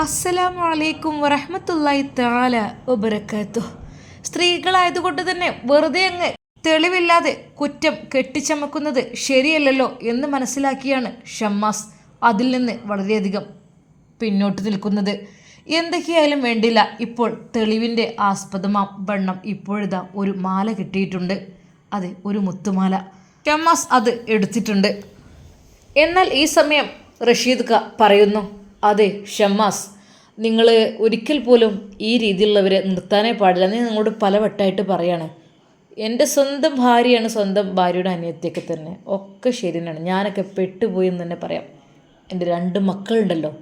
അസ്സലാമു അലൈക്കും വറഹ്മത്തുള്ളാഹി തആല വബറകാതുഹു. സ്ത്രീകളായതുകൊണ്ട് തന്നെ വെറുതെ അങ്ങ് തെളിവില്ലാതെ കുറ്റം കെട്ടിച്ചമക്കുന്നത് ശരിയല്ലല്ലോ എന്ന് മനസ്സിലാക്കിയാണ് ഷമ്മാസ് അതിൽ നിന്ന് വളരെയധികം പിന്നോട്ട് നിൽക്കുന്നത്. എന്തൊക്കെയായാലും വേണ്ടില്ല ഇപ്പോൾ തെളിവിന്റെ ആസ്പദമാം വണ്ണം ഇപ്പോഴിതാ ഒരു മാല കിട്ടിയിട്ടുണ്ട്. അതെ ഒരു മുത്തുമാല. ഷമ്മാസ് അത് എടുത്തിട്ടുണ്ട്. എന്നാൽ ഈ സമയം റഷീദ് ക പറയുന്നു അതെ ഷമ്മാസ്. നിങ്ങൾ ഒരിക്കൽ പോലും ഈ രീതിയിലുള്ളവരെ നിർത്താനേ പാടില്ല. നീ നിങ്ങളോട് പലവട്ടമായിട്ട് പറയാണ്. എന്റെ സ്വന്തം ഭാര്യയാണ് സ്വന്തം ഭാര്യയുടെ അനിയത്തിയൊക്കെ തന്നെ. ഒക്കെ ശരി തന്നെയാണ്. ഞാനൊക്കെ പെട്ടുപോയി എന്ന് തന്നെ പറയാം. എന്റെ രണ്ട് മക്കളുണ്ടല്ലോ.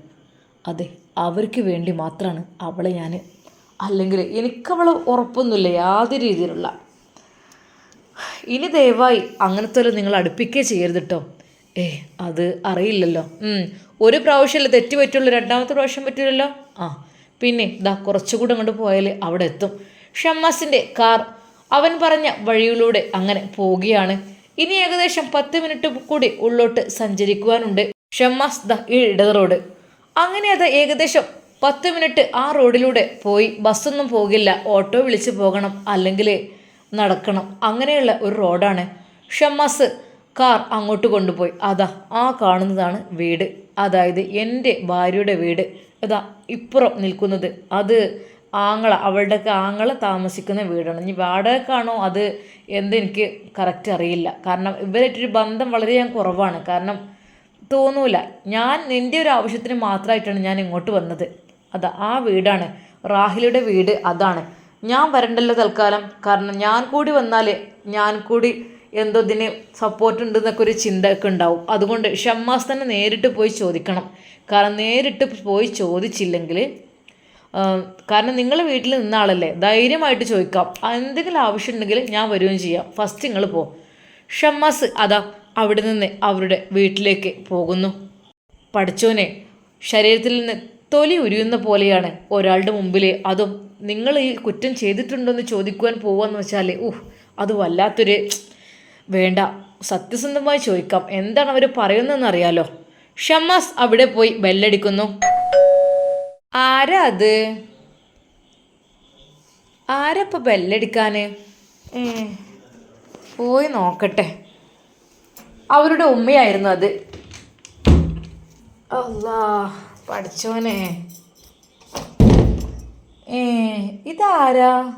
അതെ അവർക്ക് വേണ്ടി മാത്രമാണ് അവളെ ഞാൻ അല്ലെങ്കിൽ എനിക്കവളെ ഉറപ്പൊന്നുമില്ല യാതൊരു രീതിയിലുള്ള. ഇനി ദയവായി അങ്ങനത്തെ നിങ്ങൾ അടുപ്പിക്കേ ചെയ്യരുത് കേട്ടോ ഏ അത് അറിയില്ലല്ലോ. ഒരു പ്രാവശ്യമല്ലേ തെറ്റ് പറ്റുള്ളൂ രണ്ടാമത്തെ പ്രാവശ്യം പറ്റില്ലല്ലോ ആ പിന്നെ ഇതാ കുറച്ചുകൂടെ അങ്ങോട്ട് പോയാൽ അവിടെ എത്തും. ഷമ്മാസിന്റെ കാർ അവൻ പറഞ്ഞ വഴിയിലൂടെ അങ്ങനെ പോവുകയാണ്. ഇനി ഏകദേശം പത്ത് മിനിറ്റ് കൂടി ഉള്ളോട്ട് സഞ്ചരിക്കുവാനുണ്ട് ഷമ്മാസ് ദ ഈ ഇടത് റോഡ്. അങ്ങനെ അത് ഏകദേശം പത്ത് മിനിറ്റ് ആ റോഡിലൂടെ പോയി ബസ്സൊന്നും പോകില്ല ഓട്ടോ വിളിച്ച് പോകണം അല്ലെങ്കിൽ നടക്കണം. അങ്ങനെയുള്ള ഒരു റോഡാണ് ഷമ്മാസ് കാർ അങ്ങോട്ട് കൊണ്ടുപോയി. അതാ ആ കാണുന്നതാണ് വീട്. അതായത് എന്റെ ഭാര്യയുടെ വീട്. അതാ ഇപ്പുറം നിൽക്കുന്നത്. അത് ആങ്ങള അവളുടെയൊക്കെ ആങ്ങള താമസിക്കുന്ന വീടാണ്. ഇനി വാടകക്കാണോ? അത് എന്തെനിക്ക് കറക്റ്റ് അറിയില്ല. കാരണം ഇവരായിട്ടൊരു ബന്ധം വളരെ ഞാൻ കുറവാണ്. കാരണം തോന്നൂല. ഞാൻ നിന്റെ ഒരു ആവശ്യത്തിന് മാത്രമായിട്ടാണ് ഞാൻ ഇങ്ങോട്ട് വന്നത്. അതാ ആ വീടാണ്. റാഹിലയുടെ വീട് അതാണ്. ഞാൻ വരണ്ടല്ലോ തൽക്കാലം. കാരണം ഞാൻ കൂടി വന്നാൽ ഞാൻ കൂടി എന്തോ ഇതിന് സപ്പോർട്ട് ഉണ്ട് എന്നൊക്കെ ഒരു ചിന്ത ഒക്കെ ഉണ്ടാവും. അതുകൊണ്ട് ഷമ്മാസ് തന്നെ നേരിട്ട് പോയി ചോദിക്കണം. കാരണം നേരിട്ട് പോയി ചോദിച്ചില്ലെങ്കിൽ കാരണം നിങ്ങൾ വീട്ടിൽ നിന്ന ആളല്ലേ ധൈര്യമായിട്ട് ചോദിക്കാം. എന്തെങ്കിലും ആവശ്യമുണ്ടെങ്കിൽ ഞാൻ വരികയും ചെയ്യാം. ഫസ്റ്റ് നിങ്ങൾ പോ. ഷമ്മാസ് അതാ അവിടെ നിന്ന് അവരുടെ വീട്ടിലേക്ക് പോകുന്നു. പഠിച്ചോനെ ശരീരത്തിൽ നിന്ന് തൊലി ഉരിയുന്ന പോലെയാണ് ഒരാളുടെ മുമ്പിൽ അതും നിങ്ങൾ ഈ കുറ്റം ചെയ്തിട്ടുണ്ടോ എന്ന് ചോദിക്കുവാൻ പോവാന്ന് വെച്ചാൽ ഊഹ് അത് വല്ലാത്തൊരു വേണ്ട. സത്യസന്ധമായി ചോദിക്കാം. എന്താണ് അവർ പറയുന്നതെന്ന് അറിയാലോ ഷമ്മാസ് അവിടെ പോയി ബെല്ലടിക്കുന്നു. ആരാ അത്? ആരപ്പ ബെല്ലടിക്കാന്? പോയി നോക്കട്ടെ. അവരുടെ ഉമ്മയായിരുന്നു അത്. അല്ലാ പഠിച്ചോനെ ഏ ഇതാരാ?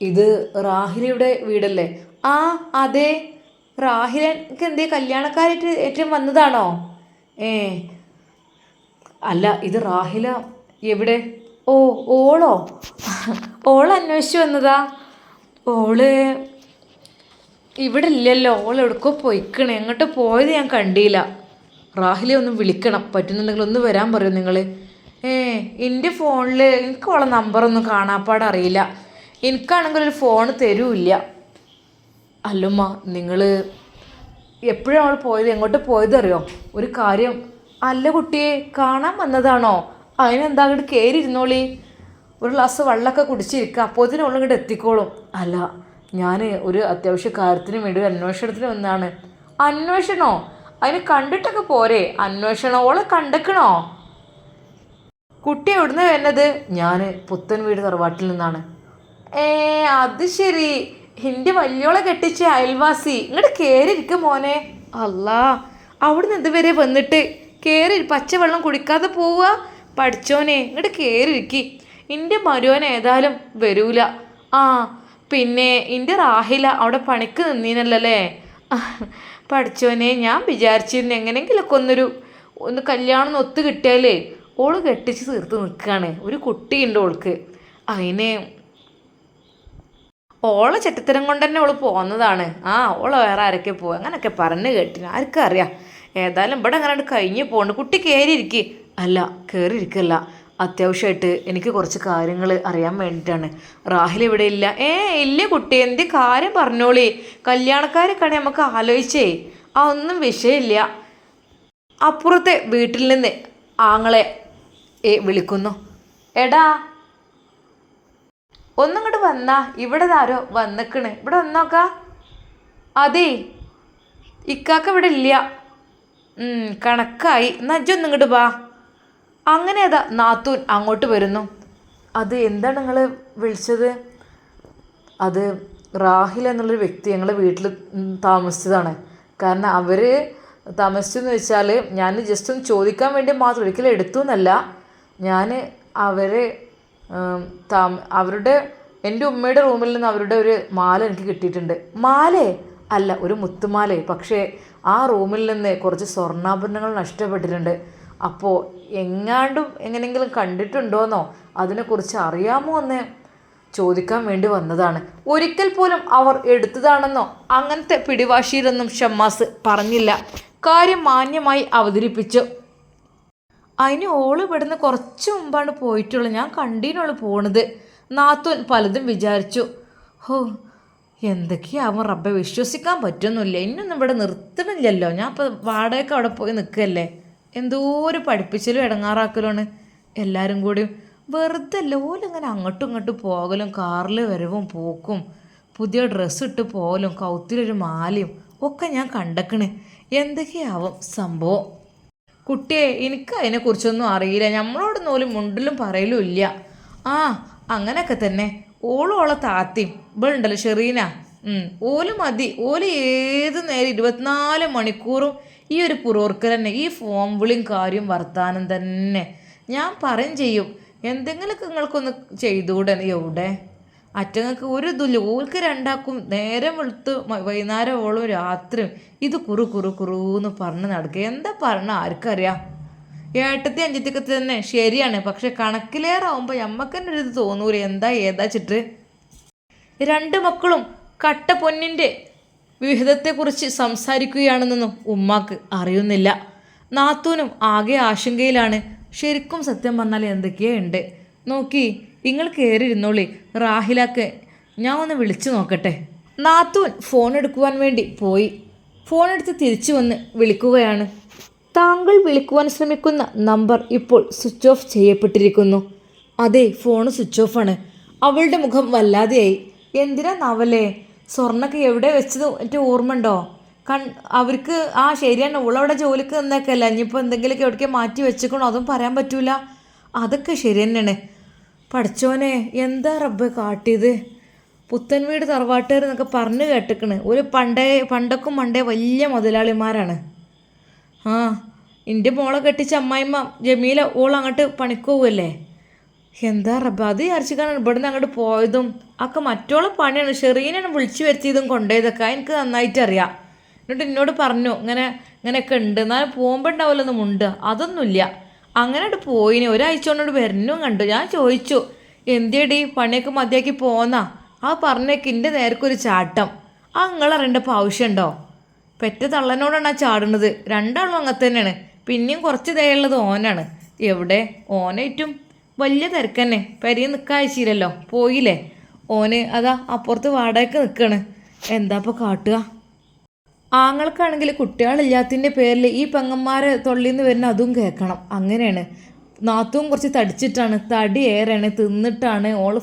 ഇത് റാഹിലിയുടെ വീടല്ലേ? ആ അതെ. റാഹിലക്ക് എന്തേ കല്യാണക്കാരായിട്ട് ഏറ്റവും വന്നതാണോ? ഏ. അല്ല ഇത് റാഹില എവിടെ? ഓ ഓളോ? ഓൾ അന്വേഷിച്ചു വന്നതാ. ഓൾ ഇവിടെ ഇല്ലല്ലോ. ഓൾ എവിടേക്കോ പോയിക്കണേ. എങ്ങോട്ട് പോയത് ഞാൻ കണ്ടില്ല. റാഹിലെ ഒന്ന് വിളിക്കണം. പറ്റുന്നുണ്ടെങ്കിൽ ഒന്ന് വരാൻ പറയൂ നിങ്ങൾ ഏ എന്റെ ഫോണിൽ എനിക്ക് ഓളെ നമ്പറൊന്നും കാണാപ്പാടറിയില്ല. എനിക്കാണെങ്കിൽ ഒരു ഫോൺ തരൂല്ല. അല്ലുമ്മ നിങ്ങൾ എപ്പോഴാണ് അവൾ പോയത്? എങ്ങോട്ട് പോയതറിയോ? ഒരു കാര്യം അല്ല കുട്ടിയെ കാണാൻ വന്നതാണോ? അതിനെന്താ അങ്ങോട്ട് കയറി ഇരുന്നോളി ഒരു ഗ്ലാസ് വെള്ളമൊക്കെ കുടിച്ചിരിക്കുക അപ്പോഴത്തേനും അവൾ ഇങ്ങോട്ട് എത്തിക്കോളും. അല്ല ഞാൻ ഒരു അത്യാവശ്യ കാര്യത്തിന് വേണ്ടി ഒരു അന്വേഷണത്തിന് വന്നതാണ്. അന്വേഷണോ? അതിന് കണ്ടിട്ടൊക്കെ പോരെ. അന്വേഷണം? ഓളെ കണ്ടക്കണോ? കുട്ടി എവിടുന്ന് വരുന്നത്? ഞാൻ പുത്തൻ വീട് തറവാട്ടിൽ നിന്നാണ്. ഏ അത് ശരി. എന്റെ വല്യോളെ കെട്ടിച്ച അയൽവാസി ഇങ്ങോട്ട് കയറി ഇരിക്കും മോനെ. അല്ലാ അവിടുന്ന് ഇതുവരെ വന്നിട്ട്? കേറി പച്ചവെള്ളം കുടിക്കാതെ പോവുക പഠിച്ചോനെ ഇങ്ങോട്ട് കയറിയിരിക്കി എന്റെ മരുവൻ ഏതായാലും വരൂല. ആ പിന്നെ എന്റെ റാഹില അവിടെ പണിക്ക് നിന്നീനല്ലേ പഠിച്ചോനെ ഞാൻ വിചാരിച്ചിരുന്നു എങ്ങനെയെങ്കിലൊക്കെ ഒന്നൊരു ഒന്ന് കല്യാണം ഒത്തു കിട്ടിയാലേ ഓൾ കെട്ടിച്ച് തീർത്ത് നിൽക്കുകയാണ് ഒരു കുട്ടിയുണ്ട് ഓൾക്ക്. അതിനെ ഓളെ ചെറ്റത്തരം കൊണ്ട് തന്നെ ഓൾ പോകുന്നതാണ് ആ ഓൾ വേറെ ആരൊക്കെ പോകും അങ്ങനെയൊക്കെ പറഞ്ഞു കേട്ടിന്. ആർക്കും അറിയാം? ഏതായാലും ഇവിടെ അങ്ങനെ കഴിഞ്ഞ് പോകുന്നുണ്ട് കുട്ടി കയറിയിരിക്കുക അല്ല കയറിയിരിക്കല്ല അത്യാവശ്യമായിട്ട് എനിക്ക് കുറച്ച് കാര്യങ്ങൾ അറിയാൻ വേണ്ടിയിട്ടാണ് റാഹിൽ ഇവിടെ ഇല്ല. ഏ ഇല്ല കുട്ടി. എന്ത് കാര്യം പറഞ്ഞോളി? കല്യാണക്കാരൊക്കെയാണ് നമുക്ക് ആലോചിച്ചേ ആ ഒന്നും വിഷയമില്ല. അപ്പുറത്തെ വീട്ടിൽ നിന്ന് ആങ്ങളെ ഏ വിളിക്കുന്നു. എടാ ഒന്നിങ്ങോട്ട് വന്നാ ഇവിടെ ആരോ വന്നിക്കണ്. ഇവിടെ വന്നോക്ക. അതേ ഇക്കാക്ക ഇവിടെ ഇല്ല. കണക്കായി. നജ്ജ ഒന്നിങ്ങോട്ട് വാ. അങ്ങനെ അതാ നാത്തൂൻ അങ്ങോട്ട് വരുന്നു. അത് എന്താണ് നിങ്ങൾ വിളിച്ചത്? അത് റാഹിൽ എന്നുള്ളൊരു വ്യക്തി ഞങ്ങളുടെ വീട്ടിൽ താമസിച്ചതാണ്. കാരണം അവർ താമസിച്ചെന്ന് വെച്ചാൽ ഞാൻ ജസ്റ്റ് ഒന്ന് ചോദിക്കാൻ വേണ്ടി മാത്രം ഒരിക്കലും എടുത്തു എന്നല്ല ഞാൻ അവരെ അവരുടെ എന്റെ ഉമ്മയുടെ റൂമിൽ നിന്ന് അവരുടെ ഒരു മാല എനിക്ക് കിട്ടിയിട്ടുണ്ട്. മാലേ? അല്ല ഒരു മുത്തുമാല. പക്ഷേ ആ റൂമിൽ നിന്ന് കുറച്ച് സ്വർണാഭരണങ്ങൾ നഷ്ടപ്പെട്ടിട്ടുണ്ട്. അപ്പോൾ എങ്ങാണ്ടും എങ്ങനെയെങ്കിലും കണ്ടിട്ടുണ്ടോയെന്നോ അതിനെക്കുറിച്ച് അറിയാമോ എന്ന് ചോദിക്കാൻ വേണ്ടി വന്നതാണ്. ഒരിക്കൽ പോലും അവർ എടുത്തതാണെന്നോ? അങ്ങനത്തെ പിടിവാശിയിലൊന്നും ഷമ്മാസ് പറഞ്ഞില്ല. കാര്യം മാന്യമായി അവതരിപ്പിച്ചു. അതിന് ഓൾ ഇവിടുന്ന് കുറച്ച് മുമ്പാണ് പോയിട്ടുള്ളത് ഞാൻ കണ്ടീനോൾ പോണത്. നാത്തൂൻ പലതും വിചാരിച്ചു. ഹോ എന്തൊക്കെയാവും റബ്ബെ വിശ്വസിക്കാൻ പറ്റുന്നില്ല ഇന്നൊന്നും ഇവിടെ നിർത്തണില്ലല്ലോ. ഞാൻ ഇപ്പോൾ വാടകയ്ക്ക് അവിടെ പോയി നിൽക്കല്ലേ എന്തോ ഒരു പഠിപ്പിച്ചലും ഇടങ്ങാറാക്കലുമാണ്. എല്ലാവരും കൂടി വെറുതെ ലോലിങ്ങനെ അങ്ങോട്ടും ഇങ്ങോട്ടും പോകലും കാറിൽ വരവും പോക്കും പുതിയ ഡ്രസ്സ് ഇട്ട് പോകലും കൗത്തിലൊരു മാലയും ഒക്കെ ഞാൻ കണ്ടക്കണ്. എന്തൊക്കെയാവും സംഭവം? കുട്ടിയെ എനിക്ക് അതിനെക്കുറിച്ചൊന്നും അറിയില്ല. നമ്മളോട് നോലും മുണ്ടിലും പറയലും ഇല്ല. ആ അങ്ങനെയൊക്കെ തന്നെ. ഓളും ഓളെ താത്തിയും. ഇവളുണ്ടല്ലോ ഷെറീന. ഓൽ മതി. ഓൽ ഏത് നേരം ഇരുപത്തിനാല് മണിക്കൂറും ഈ ഒരു പുറോർക്കൽ തന്നെ ഈ ഫോം വിളിയും കാര്യം വർത്താനം തന്നെ. ഞാൻ പറയും ചെയ്യും. എന്തെങ്കിലുമൊക്കെ നിങ്ങൾക്കൊന്ന് ചെയ്തുകൂടെ എവിടെ? അറ്റങ്ങൾക്ക് ഒരു ഇതുമില്ല ഓൽക്ക് രണ്ടാക്കും നേരം വെളുത്ത് മ- വൈകുന്നേരം ഓളും രാത്രിയും ഇത് കുറു കുറു കുറൂന്ന് പറഞ്ഞ് നടക്കുക. എന്താ പറഞ്ഞ ആർക്കറിയാം? ഏട്ടത്തി അഞ്ചത്തിക്ക് തന്നെ ശരിയാണ്. പക്ഷെ കണക്കിലേറാവുമ്പോൾ ഞമ്മക്ക് തന്നെ ഒരു ഇത് തോന്നൂല. എന്താ ഏതാ ഏതാച്ചിട്ട് രണ്ട് മക്കളും കട്ട പൊന്നിന്റെ വിഹിതത്തെക്കുറിച്ച് സംസാരിക്കുകയാണെന്നൊന്നും ഉമ്മാക്ക് അറിയുന്നില്ല. നാത്തൂനും ആകെ ആശങ്കയിലാണ്. ശരിക്കും സത്യം പറഞ്ഞാൽ എന്തൊക്കെയോ ഉണ്ട്. നോക്കി. നിങ്ങൾ കയറി ഇരുന്നോളി റാഹിലാക്ക് ഞാൻ ഒന്ന് വിളിച്ചു നോക്കട്ടെ. നാത്തൂൻ ഫോൺ എടുക്കുവാൻ വേണ്ടി പോയി. ഫോൺ എടുത്ത് തിരിച്ചു വന്ന് വിളിക്കുകയാണ്. താങ്കൾ വിളിക്കുവാൻ ശ്രമിക്കുന്ന നമ്പർ ഇപ്പോൾ സ്വിച്ച് ഓഫ് ചെയ്യപ്പെട്ടിരിക്കുന്നു. അതെ ഫോൺ സ്വിച്ച് ഓഫ് ആണ്. അവളുടെ മുഖം വല്ലാതെയായി. എന്തിനാ നവലേ? സ്വർണൊക്കെ എവിടെ വെച്ചത് എന്റെ ഓർമ്മ ഉണ്ടോ കൺ അവർക്ക് ആ ശരിയാണ് ഓളവിടെ ജോലിക്ക് നിന്നേക്കല്ല. ഇനിയിപ്പോൾ എന്തെങ്കിലുമൊക്കെ എവിടേക്ക് മാറ്റി വെച്ചേക്കണോ അതും പറയാൻ പറ്റൂല. അതൊക്കെ ശരി തന്നെയാണ് പഠിച്ചോനെ എന്താ റബ്ബ് കാട്ടിയത്? പുത്തൻ വീട് തറവാട്ടുകാർ എന്നൊക്കെ പറഞ്ഞു കേട്ടിക്കണ്. ഒരു പണ്ടേ പണ്ടക്കും പണ്ടേ വലിയ മുതലാളിമാരാണ്. ആ എന്റെ മോളെ കെട്ടിച്ച അമ്മായിമ്മ ജമീല ഓൾ അങ്ങോട്ട് പണിക്കോവല്ലേ എന്താ റബ്ബ അത് വിചാരിച്ചിട്ടാണ് ഇവിടുന്ന് അങ്ങോട്ട് പോയതും ഒക്കെ മറ്റോളെ പണിയാണ്. ഷെറീനാണ് വിളിച്ചു വരുത്തിയതും കൊണ്ടുപോയതൊക്കെ എനിക്ക് നന്നായിട്ട് അറിയാം. എന്നിട്ട് എന്നോട് പറഞ്ഞു ഇങ്ങനെ ഇങ്ങനെയൊക്കെ ഉണ്ട്. എന്നാലും പോകുമ്പോൾ ഉണ്ടാവില്ലെന്ന് ഉണ്ട് അതൊന്നുമില്ല. അങ്ങനെ പോയിന്. ഒരാഴ്ച കൊണ്ടോട് വരണവും കണ്ടു. ഞാൻ ചോദിച്ചു എന്തേടി പണിയൊക്കെ മതിയാക്കി പോന്നാ? ആ പറഞ്ഞേക്ക് എന്റെ നേർക്കൊരു ചാട്ടം. ആ നിങ്ങളറിയേണ്ടപ്പോൾ ആവശ്യമുണ്ടോ പെറ്റ തള്ളനോടാണ് ആ ചാടുന്നത് രണ്ടാളും അങ്ങനെ തന്നെയാണ്. പിന്നെയും കുറച്ച് ദയുള്ളത് ഓനാണ്. എവിടെ? ഓനേറ്റും വലിയ തിരക്കന്നെ. പെരിയ നിൽക്കാഴ്ചയില്ലല്ലോ പോയില്ലേ? ഓന് അതാ അപ്പുറത്ത് വാടകയ്ക്ക് നിൽക്കാണ് എന്താ ഇപ്പോൾ കാട്ടുക? ആങ്ങൾക്കാണെങ്കിൽ കുട്ടികളില്ലാത്തതിന്റെ പേരിൽ ഈ പെങ്ങന്മാരെ നിന്ന് വരുന്ന അതും കേൾക്കണം. അങ്ങനെയാണ്. നാത്തും കുറച്ച് തടിച്ചിട്ടാണ്. തടി ഏറെയാണ്. തിന്നിട്ടാണ്. ഓൾ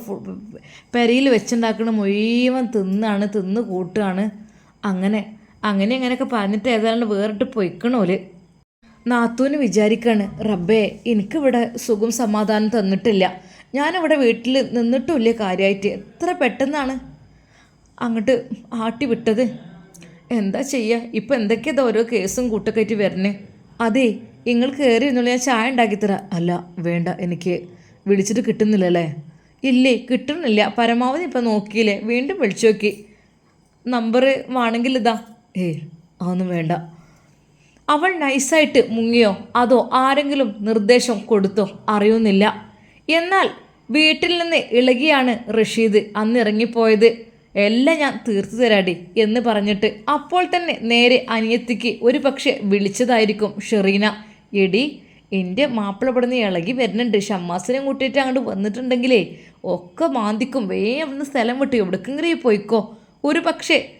പെരയിൽ വെച്ചുണ്ടാക്കണ മുഴുവൻ തിന്നാണ്. തിന്ന് കൂട്ടുകയാണ് അങ്ങനെ. അങ്ങനെ അങ്ങനെയൊക്കെ പറഞ്ഞിട്ട് ഏതാണ്ട് വേറിട്ട് പൊയ്ക്കണോൽ നാത്തൂന് വിചാരിക്കാണ് റബ്ബേ എനിക്കിവിടെ സുഖം സമാധാനം തന്നിട്ടില്ല. ഞാനിവിടെ വീട്ടിൽ നിന്നിട്ടുമില്ല കാര്യമായിട്ട് എത്ര പെട്ടെന്നാണ് അങ്ങോട്ട് ആട്ടി വിട്ടത്? എന്താ ചെയ്യുക ഇപ്പം എന്തൊക്കെയാ ഓരോ കേസും കൂട്ടൊക്കെയായിട്ട് വരണേ? അതെ നിങ്ങൾ കയറി എന്നുള്ള ഞാൻ ചായ ഉണ്ടാക്കിത്തരാം അല്ല വേണ്ട എനിക്ക് വിളിച്ചിട്ട് കിട്ടുന്നില്ല അല്ലേ ഇല്ലേ കിട്ടുന്നില്ല. പരമാവധി ഇപ്പം നോക്കിയില്ലേ വീണ്ടും വിളിച്ചു നോക്കി. നമ്പർ വേണമെങ്കിൽ ഇതാ. ഏ അതൊന്നും വേണ്ട. അവൾ നൈസായിട്ട് മുങ്ങിയോ? അതോ ആരെങ്കിലും നിർദ്ദേശം കൊടുത്തോ? അറിയുന്നില്ല. എന്നാൽ വീട്ടിൽ നിന്ന് ഇളകിയാണ് റഷീദ്. അന്ന് ഇറങ്ങിപ്പോയത് എല്ലാം ഞാൻ തീർത്തു തരാടി എന്ന് പറഞ്ഞിട്ട് അപ്പോൾ തന്നെ നേരെ അനിയത്തിക്ക് ഒരു പക്ഷേ വിളിച്ചതായിരിക്കും ഷെറീന. എടി എന്റെ മാപ്പിള ഇവിടുന്ന് ഇളകി വരുന്നുണ്ട്. ഷമ്മാസിനെ കൂട്ടിയിട്ട് അങ്ങോട്ട് വന്നിട്ടുണ്ടെങ്കിലേ ഒക്കെ മാന്തിക്കും. വേഗം അവിടുന്ന് സ്ഥലം വിട്ട് എവിടേക്കെങ്കിലും പോയിക്കോ. ഒരു പക്ഷേ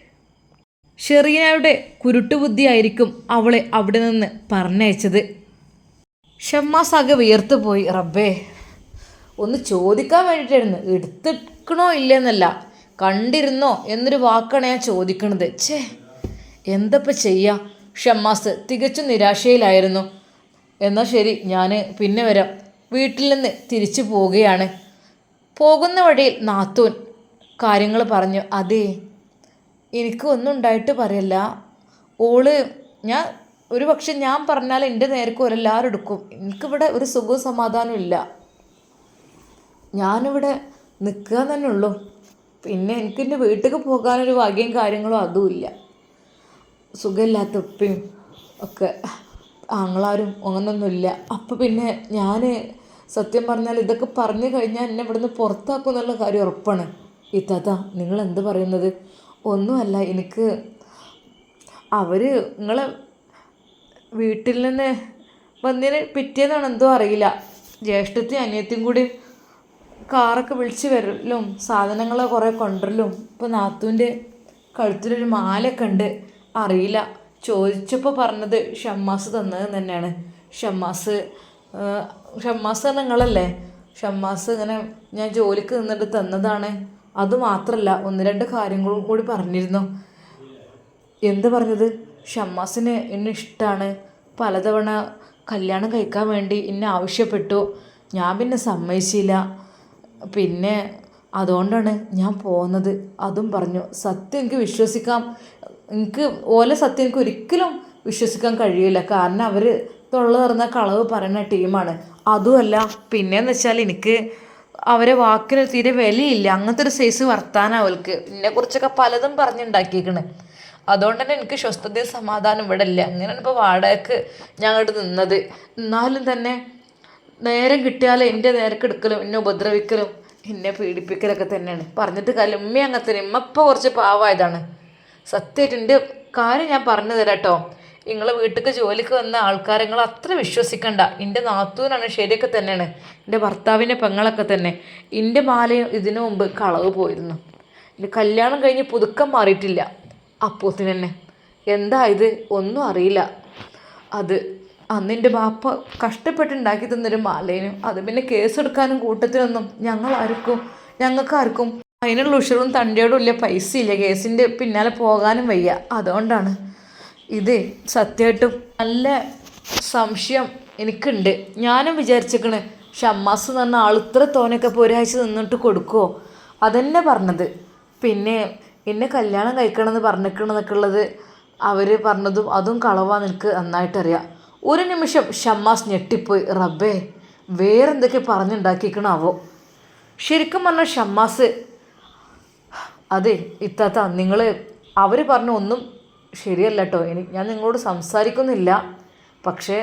ഷെറീനയുടെ കുരുട്ടുബുദ്ധിയായിരിക്കും അവളെ അവിടെ നിന്ന് പറഞ്ഞയച്ചത്. ഷമ്മാസാകെ വിയർത്തു പോയി. റബ്ബേ ഒന്ന് ചോദിക്കാൻ വേണ്ടിയിട്ടായിരുന്നു. എടുത്തിക്കണോ ഇല്ലെന്നല്ല കണ്ടിരുന്നോ എന്നൊരു വാക്കാണ് ഞാൻ ചോദിക്കണത്. ഛേ എന്തപ്പോൾ ചെയ്യാ? ഷമ്മാസ് തികച്ചും നിരാശയിലായിരുന്നു. എന്നാൽ ശരി ഞാൻ പിന്നെ വരാം. വീട്ടിൽ നിന്ന് തിരിച്ചു പോവുകയാണ്. പോകുന്ന വഴിയിൽ നാത്തൂൻ കാര്യങ്ങൾ പറഞ്ഞു. അതെ എനിക്ക് ഒന്നും ഉണ്ടായിട്ട് പറയല്ല. ഓൾ ഞാൻ ഒരു പക്ഷേ ഞാൻ പറഞ്ഞാൽ എന്റെ നേർക്ക് ഒരെല്ലാവരും എടുക്കും. എനിക്കിവിടെ ഒരു സുഖവും സമാധാനവും ഇല്ല. ഞാനിവിടെ നിൽക്കുക തന്നെ ഉള്ളൂ. പിന്നെ എനിക്ക് എന്റെ വീട്ടിലേക്ക് പോകാനൊരു ഭാഗ്യം കാര്യങ്ങളും അതുമില്ല സുഖമില്ലാത്ത ഉപ്പയും ഒക്കെ ആങ്ങളാരും അങ്ങനൊന്നുമില്ല അപ്പോൾ പിന്നെ ഞാൻ സത്യം പറഞ്ഞാൽ ഇതൊക്കെ പറഞ്ഞു കഴിഞ്ഞാൽ എന്നെ ഇവിടുന്ന് പുറത്താക്കും എന്നുള്ള കാര്യം ഉറപ്പാണ്. ഈ തഥ നിങ്ങൾ എന്ത് പറയുന്നത്? ഒന്നുമല്ല എനിക്ക് അവർ നിങ്ങളെ വീട്ടിൽ നിന്ന് വന്നതിന് പിറ്റേന്നാണ് എന്തോ അറിയില്ല. ജ്യേഷ്ഠത്തെയും അനിയത്തിയും കൂടി കാറൊക്കെ വിളിച്ച് വരലും സാധനങ്ങൾ കുറേ കൊണ്ടുവരലും ഇപ്പോൾ നാത്തൂന്റെ കഴുത്തിലൊരു മാലയൊക്കെ ഉണ്ട് അറിയില്ല. ചോദിച്ചപ്പോൾ പറഞ്ഞത് ഷമ്മാസ് തന്നത് തന്നെയാണ്. ഷമ്മാസ് ഷമ്മാസ് ഷമ്മാസ് നിങ്ങളല്ലേ? ഷമ്മാസ് ഇങ്ങനെ ഞാൻ ജോലിക്ക് നിന്നിട്ട് തന്നതാണ്. അതുമാത്രമല്ല ഒന്ന് രണ്ട് കാര്യങ്ങളും കൂടി പറഞ്ഞിരുന്നു. എന്ത് പറഞ്ഞത്? ഷമ്മാസിന് എന്നെ ഇഷ്ടമാണ് പലതവണ കല്യാണം കഴിക്കാൻ വേണ്ടി എന്നെ ആവശ്യപ്പെട്ടു. ഞാൻ പിന്നെ സമ്മതിച്ചില്ല. പിന്നെ അതുകൊണ്ടാണ് ഞാൻ പോകുന്നത് അതും പറഞ്ഞു സത്യം എനിക്ക് വിശ്വസിക്കാം. എനിക്ക് ഓലെ സത്യം എനിക്ക് ഒരിക്കലും വിശ്വസിക്കാൻ കഴിയില്ല. കാരണം അവർ തൊള്ള തുറന്ന കളവ് പറയുന്ന ടീമാണ്. അതുമല്ല പിന്നെയെന്ന് വെച്ചാൽ എനിക്ക് അവരെ വാക്കിന് തീരെ വിലയില്ല. അങ്ങനത്തെ ഒരു സൈസ് വർത്താനം അവൾക്ക്. എന്നെക്കുറിച്ചൊക്കെ പലതും പറഞ്ഞുണ്ടാക്കിയേക്കണ്. അതുകൊണ്ട് തന്നെ എനിക്ക് സ്വസ്ഥതയും സമാധാനം ഇവിടെ ഇല്ല. അങ്ങനെയാണ് ഇപ്പോൾ വാടകയ്ക്ക് അങ്ങോട്ട് നിന്നത്. എന്നാലും തന്നെ നേരം കിട്ടിയാൽ എന്റെ നേരക്ക് എടുക്കലും എന്നെ ഉപദ്രവിക്കലും എന്നെ പീഡിപ്പിക്കലൊക്കെ തന്നെയാണ്. പറഞ്ഞിട്ട് കാര്യം ഉമ്മ അങ്ങനത്തെ ഉമ്മ കുറച്ച് പാവമായതാണ്. സത്യമായിട്ട് എന്റെ കാര്യം ഞാൻ പറഞ്ഞു തരാം കേട്ടോ. നിങ്ങളെ വീട്ടിലേക്ക് ജോലിക്ക് വന്ന ആൾക്കാരെ നിങ്ങൾ അത്ര വിശ്വസിക്കണ്ട. എന്റെ നാത്തൂനാണ് ശരിയൊക്കെ തന്നെയാണ്. എന്റെ ഭർത്താവിന്റെ പെങ്ങളൊക്കെ തന്നെ. എന്റെ മാലയും ഇതിനു മുമ്പ് കളവ് പോയിരുന്നു. എന്റെ കല്യാണം കഴിഞ്ഞ് പുതുക്കം മാറിയിട്ടില്ല. അപ്പോത്തിന് തന്നെ. എന്താ ഇത്? ഒന്നും അറിയില്ല. അത് അന്ന് എന്റെ ബാപ്പ കഷ്ടപ്പെട്ടുണ്ടാക്കി തന്നൊരു മാലേനും അത് പിന്നെ കേസെടുക്കാനും കൂട്ടത്തിനൊന്നും ഞങ്ങൾ ആർക്കും ഞങ്ങൾക്കാർക്കും അതിനുള്ള ഉഷറും തണ്ടിയോടും ഇല്ല പൈസ ഇല്ല കേസിന്റെ പിന്നാലെ പോകാനും വയ്യ. അതുകൊണ്ടാണ് ഇത് സത്യമായിട്ടും നല്ല സംശയം എനിക്കുണ്ട്. ഞാനും വിചാരിച്ചേക്കണ് ഷമ്മാസ് എന്ന് പറഞ്ഞ ആൾ ഇത്ര തോനൊക്കെ പോരാഴ്ച നിന്നിട്ട് കൊടുക്കുമോ അതന്നെ പറഞ്ഞത്. പിന്നെ എന്നെ കല്യാണം കഴിക്കണമെന്ന് പറഞ്ഞിരിക്കണമെന്നൊക്കെ ഉള്ളത് അവർ പറഞ്ഞതും അതും കളവാ എനിക്ക് നന്നായിട്ടറിയാം. ഒരു നിമിഷം ഷമ്മാസ് ഞെട്ടിപ്പോയി. റബ്ബേ വേറെന്തൊക്കെ പറഞ്ഞുണ്ടാക്കിക്കണാവോ? ശരിക്കും പറഞ്ഞ ഷമ്മാസ് അതെ ഇത്താത്ത നിങ്ങൾ അവർ പറഞ്ഞ ഒന്നും ശരിയല്ല കേട്ടോ ഇനി ഞാൻ നിങ്ങളോട് സംസാരിക്കുന്നില്ല. പക്ഷേ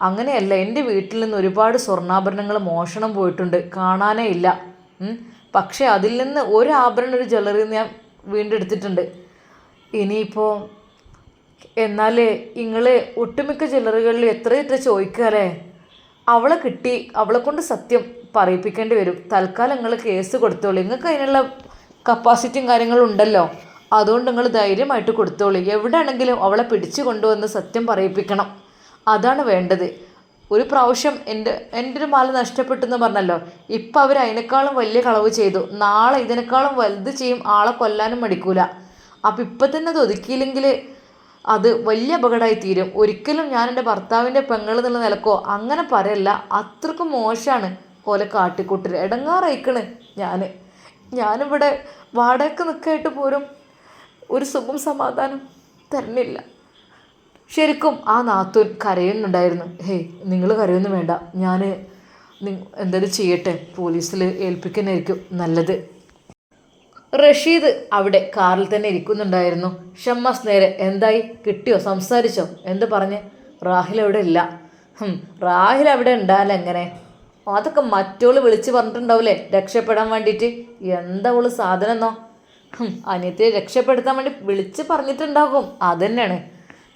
അങ്ങനെയല്ല എന്റെ വീട്ടിൽ നിന്ന് ഒരുപാട് സ്വർണാഭരണങ്ങൾ മോഷണം പോയിട്ടുണ്ട്. കാണാനേ ഇല്ല. പക്ഷേ അതിൽ നിന്ന് ഒരു ആഭരണം ഒരു ജ്വല്ലറിയിൽ നിന്ന് ഞാൻ വീണ്ടെടുത്തിട്ടുണ്ട്. ഇനിയിപ്പോൾ എന്നാൽ നിങ്ങൾ ഒട്ടുമിക്ക ജ്വല്ലറികളിൽ എത്ര എത്ര ചോദിക്കാല്ലേ അവളെ കിട്ടി അവളെ കൊണ്ട് സത്യം പറയിപ്പിക്കേണ്ടി വരും. തൽക്കാലം നിങ്ങൾ കേസ് കൊടുത്തോളൂ. നിങ്ങൾക്ക് അതിനുള്ള കപ്പാസിറ്റിയും കാര്യങ്ങളും ഉണ്ടല്ലോ. അതുകൊണ്ട് നിങ്ങൾ ധൈര്യമായിട്ട് കൊടുത്തോളൂ. എവിടെയാണെങ്കിലും അവളെ പിടിച്ചു കൊണ്ടുവന്ന് സത്യം പറയിപ്പിക്കണം. അതാണ് വേണ്ടത്. ഒരു പ്രാവശ്യം എന്റെ എന്റെ ഒരു മാല നഷ്ടപ്പെട്ടെന്ന് പറഞ്ഞല്ലോ. ഇപ്പം അവർ അതിനേക്കാളും വലിയ കളവ് ചെയ്തു. നാളെ ഇതിനേക്കാളും വലുത് ചെയ്യും. ആളെ കൊല്ലാനും മടിക്കൂല. അപ്പം ഇപ്പം തന്നെ അത് ഒതുക്കിയില്ലെങ്കിൽ അത് വലിയ അപകടമായി തീരും. ഒരിക്കലും ഞാൻ എന്റെ ഭർത്താവിന്റെ പെങ്ങൾ എന്നുള്ള നിലക്കോ അങ്ങനെ പറയല്ല. അത്രക്കും മോശമാണ് പോലെ കാട്ടിക്കൂട്ടൽ. ഇടങ്ങാറയിക്കണ് ഞാൻ ഞാനിവിടെ വാടകയ്ക്ക് നിൽക്കായിട്ട് പോലും ഒരു സുഖം സമാധാനം തരുന്നില്ല ശരിക്കും ആ നാത്തൂൻ കരയുന്നുണ്ടായിരുന്നു. ഹേയ് നിങ്ങൾ കരയൊന്നും വേണ്ട. ഞാൻ എന്തായാലും ചെയ്യട്ടെ. പോലീസിൽ ഏൽപ്പിക്കുന്നതായിരിക്കും നല്ലത്. റഷീദ് അവിടെ കാറിൽ തന്നെ ഇരിക്കുന്നുണ്ടായിരുന്നു. ഷമ്മാസ് നേരെ എന്തായി? കിട്ടിയോ? സംസാരിച്ചോ? എന്ത് പറഞ്ഞ്? റാഹിൽ അവിടെ ഇല്ല. റാഹിൽ അവിടെ ഉണ്ടാവില്ല എങ്ങനെ? അതൊക്കെ മറ്റോൾ വിളിച്ച് പറഞ്ഞിട്ടുണ്ടാവില്ലേ രക്ഷപ്പെടാൻ വേണ്ടിയിട്ട്? എന്താ ഓൾ സാധനം എന്നോ അനിയത്തെ രക്ഷപ്പെടുത്താൻ വേണ്ടി വിളിച്ച് പറഞ്ഞിട്ടുണ്ടാകും. അതന്നെയാണ്.